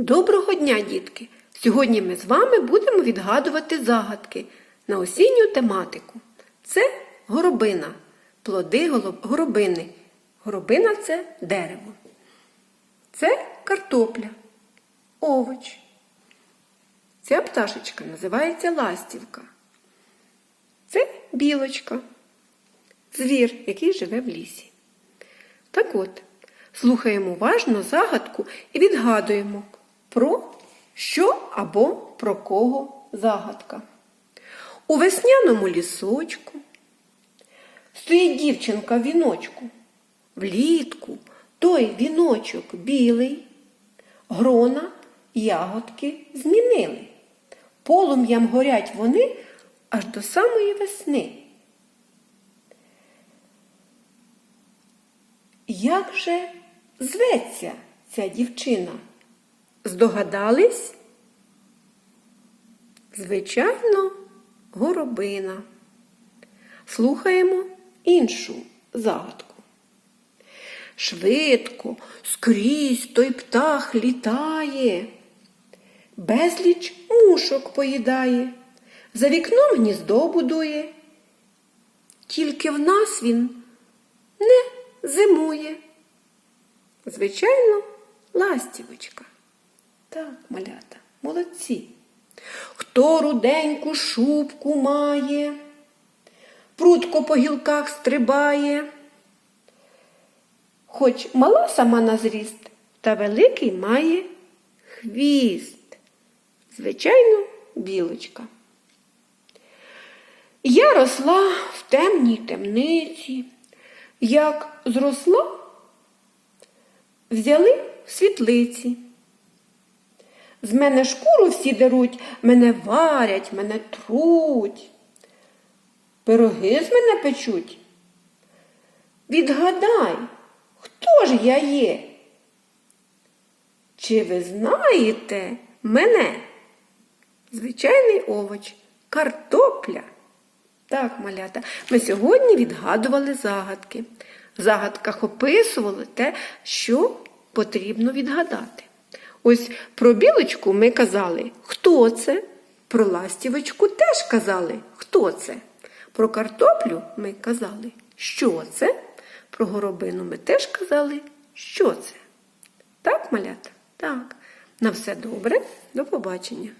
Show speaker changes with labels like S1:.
S1: Доброго дня, дітки! Сьогодні ми з вами будемо відгадувати загадки на осінню тематику. Це горобина, плоди горобини. Горобина це дерево. Це картопля, овоч. Ця пташечка називається ластівка. Це білочка, звір, який живе в лісі. Так от, слухаємо уважно загадку і відгадуємо, про що або про кого загадка. У весняному лісочку стоїть дівчинка в віночку. Влітку той віночок білий, грона ягодки змінили. Полум'ям горять вони аж до самої весни. Як же зветься ця дівчина? Здогадались? Звичайно, горобина. Слухаємо іншу загадку. Швидко, скрізь той птах літає, безліч мушок поїдає, за вікном гніздо будує. Тільки в нас він не зимує. Звичайно, ластівочка. Так, малята, молодці. Хто руденьку шубку має, прудко по гілках стрибає, хоч мала сама на зріст, та великий має хвіст. Звичайно, білочка. Я росла в темній темниці, як зросла, взяли в світлиці. З мене шкуру всі деруть, мене варять, мене труть. Пироги з мене печуть. Відгадай, хто ж я є? Чи ви знаєте мене? Звичайний овоч, картопля. Так, малята, ми сьогодні відгадували загадки. В загадках описували те, що потрібно відгадати. Ось про білочку ми казали, хто це? Про ластівочку теж казали, хто це? Про картоплю ми казали, що це? Про горобину ми теж казали, що це? Так, малята? Так. На все добре, до побачення.